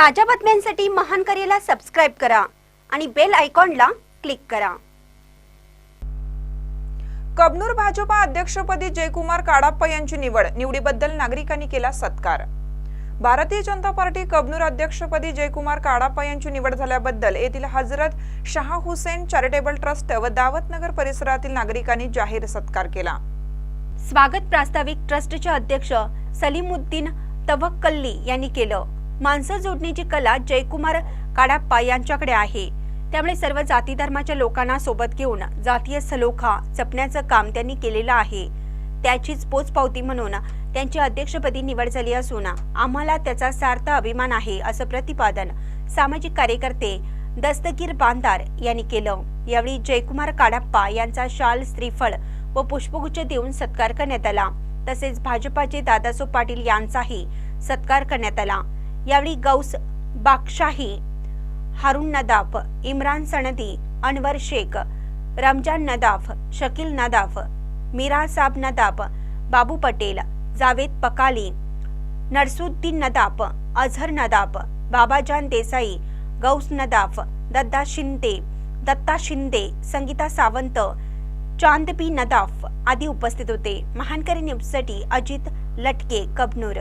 ताज्या बातम्यांसाठी महान करेला सबस्क्राईब करा आणि बेल आयकॉनला क्लिक करा. कबनूर भाजपा अध्यक्षपदी जयकुमार काडाप्पा यांची निवड. निवडीबद्दल नागरिकांनी केला सत्कार. भारतीय जनता पार्टी कबनूर अध्यक्षपदी जयकुमार काडाप्पा यांची निवड झाल्याबद्दल येथील हजरत शाह हुसेन चॅरिटेबल ट्रस्ट व दावत नगर परिसरातील नागरिकांनी जाहीर सत्कार केला. स्वागत प्रास्ताविक ट्रस्टचे अध्यक्ष सलीमुद्दीन तवक्कल्ली यांनी केलं. माणसं जोडण्याची कला जयकुमार काडाप्पा यांच्याकडे आहे. त्यामुळे सर्व जाती धर्माच्या लोकांना सोबत घेऊन जातीय सलोखा जपण्याचं काम त्यांनी केलेलं आहे. त्याचीच पोचपावती म्हणून त्यांची अध्यक्षपदी निवड झाली असून आम्हाला त्याचा सार्थ अभिमान आहे असं प्रतिपादन सामाजिक कार्यकर्ते दस्तगीर बांदार यांनी केलं. यावेळी जयकुमार काडाप्पा यांचा शाल श्रीफळ व पुष्पगुच्छ देऊन सत्कार करण्यात आला. तसेच भाजपाचे दादासो पाटील यांचाही सत्कार करण्यात आला. यावेळी गौस बादशाही हारून नदाफ इम्रान सनदी अनवर शेख रमजान नदाफ शकील नदाफ मीरा साब नदाफ बाबू पटेल जावेद पकाली नरसुद्दीन नदाफ अझर नदाफ बाबाजान देसाई गौस नदाफ दत्ता शिंदे दत्ता शिंदे संगीता सावंत चांदबी नदाफ आदी उपस्थित होते. महानकरी न्यूजसाठी अजित लटके कबनूर.